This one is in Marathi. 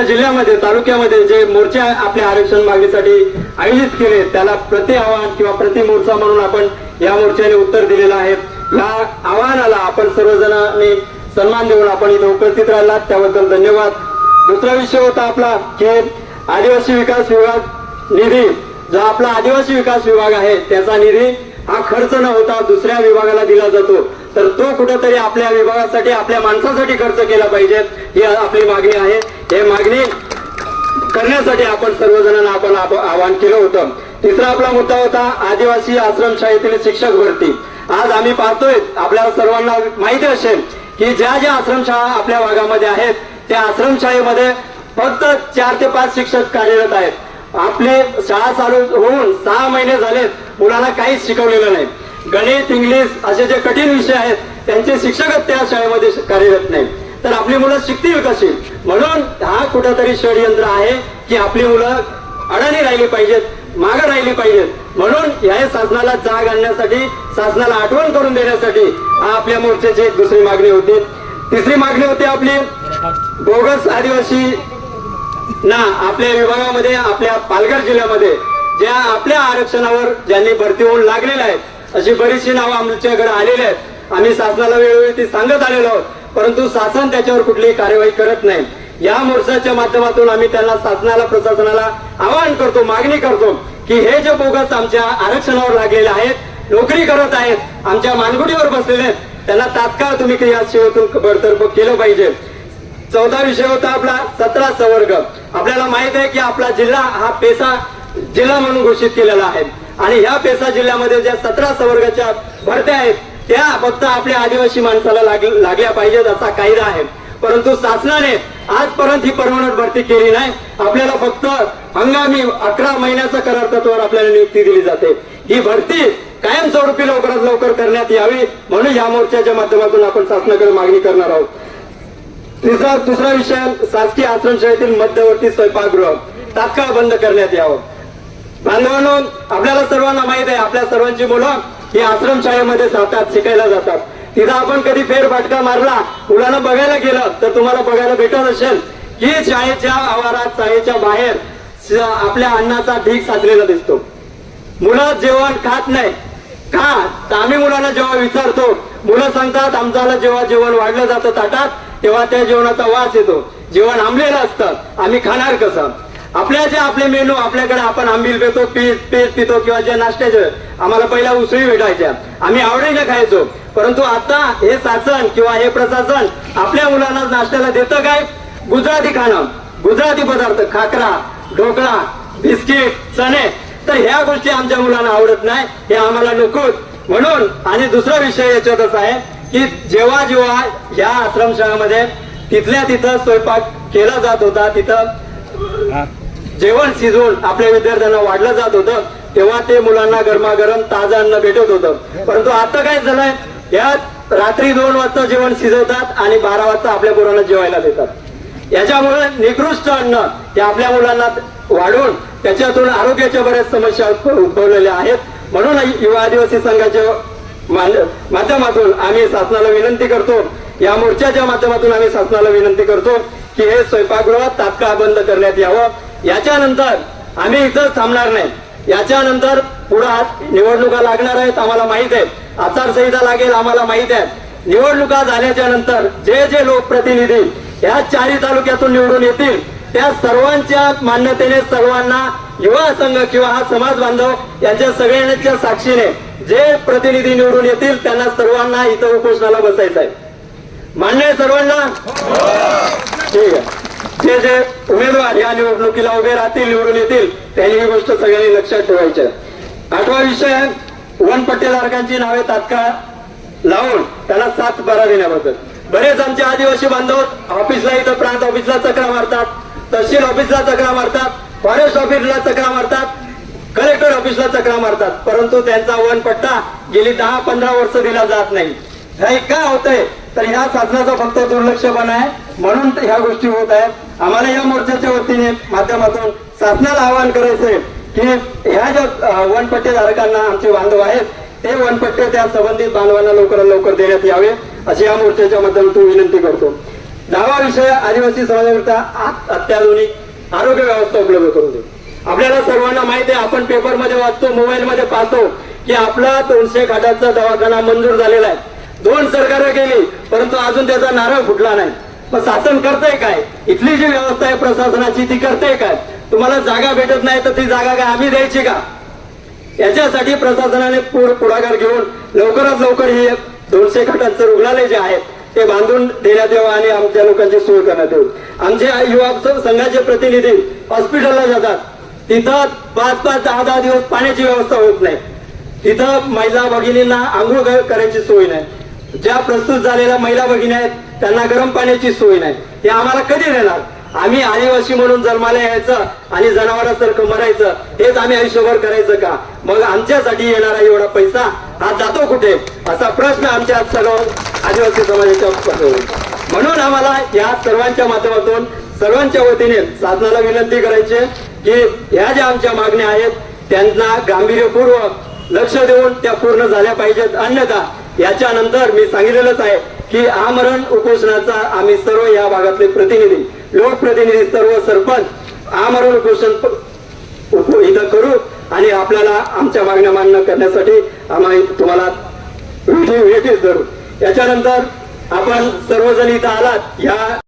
जिल्ह्यामध्ये तालुक्यामध्ये जे मोर्चे आपल्या आरक्षण मागणीसाठी आयोजित केले त्याला प्रति आव्हान किंवा प्रति मोर्चा म्हणून आपण या मोर्चाने उत्तर दिलेलं आहे. या आव्हानाला आपण सर्वजणांनी सन्मान देऊन आपण इथे उपस्थित राहिला त्याबद्दल धन्यवाद. दुसरा विषय होता आपला की आदिवासी विकास विभाग निधी जो आपला आदिवासी विकास विभाग आहे त्याचा निधी हा खर्च न होता दुसऱ्या विभागाला दिला जातो. तर तो कुठंतरी आपल्या विभागासाठी आपल्या माणसासाठी खर्च केला पाहिजे ही आपली मागणी आहे. हे मागणी करण्यासाठी आपण सर्वजणांना आपण आवाहन केलं होतं. तिसरा आपला मुद्दा होता आदिवासी आश्रमशाळेतील शिक्षक भरती. आज आम्ही पाहतोय आपल्याला सर्वांना माहिती असेल की ज्या ज्या आश्रमशाळा आपल्या भागामध्ये आहेत त्या आश्रमशाळेमध्ये फक्त चार ते पाच शिक्षक कार्यरत आहेत. आपले शाळा चालू होऊन सहा महिने झालेत मुलांना काहीच शिकवलेलं नाही. गणित इंग्लिश असे जे कठीण विषय आहेत त्यांचे शिक्षकच त्या शाळेमध्ये कार्यरत नाही तर आपली मुलं शिकतील कशी? म्हणून हा कुठंतरी षडयंत्र आहे की आपली मुलं अडाणी राहिली पाहिजेत मागं राहिली पाहिजेत. म्हणून या शासनाला जाग आणण्यासाठी शासनाला आठवण करून देण्यासाठी हा आपल्या मोर्चाची एक दुसरी मागणी होती. तिसरी मागणी होती आपली बोगस आदिवासी ना आपल्या विभागामध्ये आपल्या पालघर जिल्ह्यामध्ये ज्या आपल्या आरक्षणावर ज्यांनी भरती होऊन लागलेल्या आहेत अशी बरीचशी नावं आमच्याकडे आलेली आहेत. आम्ही शासनाला वेळोवेळी ती सांगत आलेलो आहोत. परंतु शासन त्याच्यावर कुठलीही कार्यवाही करत नाही. या मोर्चाच्या माध्यमातून आम्ही त्यांना शासनाला प्रशासनाला आवाहन करतो मागणी करतो की हे जे बोगस आमच्या आरक्षणावर लागलेले आहेत नोकरी करत आहेत आमच्या मानगुटीवर बसलेले आहेत त्यांना तात्काळ तुम्ही या बडतर्फ केलं पाहिजे. चौदा विषय होता आपला सतरा सवर्ग. आपल्याला माहीत आहे की आपला जिल्हा हा पेसा जिल्हा म्हणून घोषित केलेला आहे. आणि ह्या पेसा जिल्ह्यामध्ये ज्या सतरा संवर्गाच्या भरत्या आहेत त्या फक्त आपल्या आदिवासी माणसाला लागल्या पाहिजेत असा कायदा आहे. परंतु शासनाने आजपर्यंत ही परमनंट भरती केली नाही. आपल्याला फक्त हंगामी अकरा महिन्याच्या करार तत्वावर आपल्याला नियुक्ती दिली जाते. ही भरती कायमस्वरूपी लवकरात लवकर करण्यात यावी म्हणून या मोर्चाच्या माध्यमातून आपण शासनाकडे मागणी करणार आहोत. तिसरा दुसरा विषय शासकीय आश्रमशाळेतील मध्यवर्ती स्वयंपाकगृह तात्काळ बंद करण्यात यावं. बांधवांनो आपल्याला सर्वांना माहीत आहे आपल्या सर्वांची मुलं ही आश्रमशाळेमध्ये जातात शिकायला जातात. तिथं आपण कधी फेरफटका मारला मुलांना बघायला गेलं तर तुम्हाला बघायला भेटत असेल की शाळेच्या आवारात शाळेच्या बाहेर आपल्या अन्नाचा ढीक साचलेला दिसतो. मुलं जेवण खात नाही. का? तर आम्ही मुलांना जेव्हा विचारतो मुलं सांगतात आमच्याला जेव्हा जेवण वाढलं जातं ताटात तेव्हा त्या जेवणाचा वास येतो. जेवण आंबलेलं असतं. आम्ही खाणार कसं? आपल्या जे आपले मेनू आपल्याकडे आपण आंबील पितो पीस पेज पितो किंवा जे नाश्त्याचे आम्हाला पहिल्या उसळी भेटायच्या. आम्ही आवडीने खायचो. परंतु आता हे शासन किंवा हे प्रशासन आपल्या मुलांना नाश्त्याला देतं काय? गुजराती खाणं. गुजराती पदार्थ खाकरा ढोकळा बिस्किट चणे. तर ह्या गोष्टी आमच्या मुलांना आवडत नाही हे आम्हाला नकोच म्हणून आणि दुसरा विषय याच्यातच आहे की जेव्हा जेव्हा या आश्रमशाळामध्ये तिथल्या तिथं स्वयंपाक केला जात होता तिथं जेवण शिजवून आपल्या विद्यार्थ्यांना वाढलं जात होतं तेव्हा ते मुलांना गरमागरम ताजं अन्न भेटत होतं. परंतु आता काय झालंय या रात्री दोन वाजता जेवण शिजवतात आणि बारा वाजता आपल्या मुलांना जेवायला देतात. याच्यामुळे निकृष्ट अन्न ते आपल्या मुलांना वाढून त्याच्यातून आरोग्याच्या बऱ्याच समस्या उद्भवलेल्या आहेत. म्हणून युवा आदिवासी संघाच्या माध्यमातून आम्ही शासनाला विनंती करतो या मोर्चाच्या माध्यमातून आम्ही शासनाला विनंती करतो की हे स्वयंपाकगृह तात्काळ बंद करण्यात यावं. याच्यानंतर आम्ही इथंच थांबणार नाही. याच्यानंतर पुढे निवडणुका लागणार आहेत आम्हाला माहीत आहे. आचारसंहिता लागेल आम्हाला माहीत आहे. निवडणुका झाल्याच्यानंतर जे जे लोकप्रतिनिधी या चारही तालुक्यातून निवडून येतील त्या सर्वांच्या मान्यतेने सर्वांना युवा संघ किंवा हा समाज बांधव यांच्या सगळ्यांच्या साक्षीने जे प्रतिनिधी निवडून येतील त्यांना सर्वांना इथं उपोषणाला बसायचं आहे मान्य आहे सर्वांना? ठीक आहे. जे जे उमेदवार या निवडणुकीला उभे राहतील निवडून येतील त्यांनी ही गोष्ट सगळ्यांनी लक्षात ठेवायची आठवा विषय वन पट्टेधारकांची नावे तात्काळ लावून त्यांना सात बारा देण्याबद्दल. बरेच आमचे आदिवासी बांधव ऑफिसला इथं प्रांत ऑफिसला चक्रा मारतात तहसील ऑफिसला चक्रा मारतात फॉरेस्ट ऑफिसला चक्रा मारतात कलेक्टर ऑफिसला चक्रा मारतात परंतु त्यांचा वन पट्टा गेली दहा पंधरा वर्ष दिला जात नाही. हे का होतंय? तर ह्या साधनाचा फक्त दुर्लक्षपणा आहे. म्हणून ह्या गोष्टी होत आहेत. आम्हाला या मोर्चाच्या वतीने माध्यमातून शासनाला आवाहन करायचंय की ह्या ज्या अं, वनपट्टेधारकांना आमचे बांधव आहेत ते वनपट्टे त्या संबंधित बांधवांना लवकरात लवकर देण्यात यावे अशी या मोर्चाच्या माध्यमातून विनंती करतो. दहावा विषय आदिवासी समाजाकरता अत्याधुनिक आरोग्य व्यवस्था उपलब्ध करून देऊ. आपल्याला सर्वांना माहिती आहे आपण पेपरमध्ये वाचतो मोबाईलमध्ये पाहतो की आपला दोनशे खाटाचा दवाखाना मंजूर झालेला आहे. दोन सरकारं गेली परंतु अजून त्याचा नारळ फुटला नाही. मग शासन करतंय काय? इथली जी व्यवस्था आहे प्रशासनाची ती करते काय? तुम्हाला जागा भेटत नाही तर ती जागा काय आम्ही द्यायची का? याच्यासाठी प्रशासनाने पुढाकार घेऊन लवकरात लवकर हे दोनशे खाटांचं रुग्णालय जे आहे ते बांधून देण्यात यावं आणि आमच्या लोकांची सोय करण्यात येऊ आमचे युवा संघाचे प्रतिनिधी हॉस्पिटलला जातात. तिथं पाच पाच दहा दहा दिवस पाण्याची व्यवस्था होत नाही. तिथं महिला भगिनींना आंघोळ करायची सोय नाही. ज्या प्रस्तुत झालेल्या महिला भगिनी आहेत त्यांना गरम पाण्याची सोय नाही. हे आम्हाला कधी देणार? आम्ही आदिवासी म्हणून जन्माला यायचं आणि जनावरांसारखं मरायचं हेच आम्ही आयुष्यभर करायचं का? मग आमच्यासाठी येणारा एवढा पैसा हा जातो कुठे? असा प्रश्न आमच्या सर्व आदिवासी समाजाच्या म्हणून आम्हाला या सर्वांच्या माध्यमातून सर्वांच्या वतीने साधनाला विनंती करायची की ह्या ज्या आमच्या मागण्या आहेत त्यांना गांभीर्यपूर्वक लक्ष देऊन त्या पूर्ण झाल्या पाहिजेत. अन्यथा याच्यानंतर मी सांगितलेलंच आहे की आमरण उपोषणाचा आम्ही सर्व या भागातले प्रतिनिधी लोकप्रतिनिधी सर्व सरपंच आमरण उपोषण इथं करू आणि आपल्याला आमच्या मागण्या मान्य करण्यासाठी आम्ही तुम्हाला वेठी वेठीस धरू. याच्यानंतर आपण सर्वजण इथं आलात. या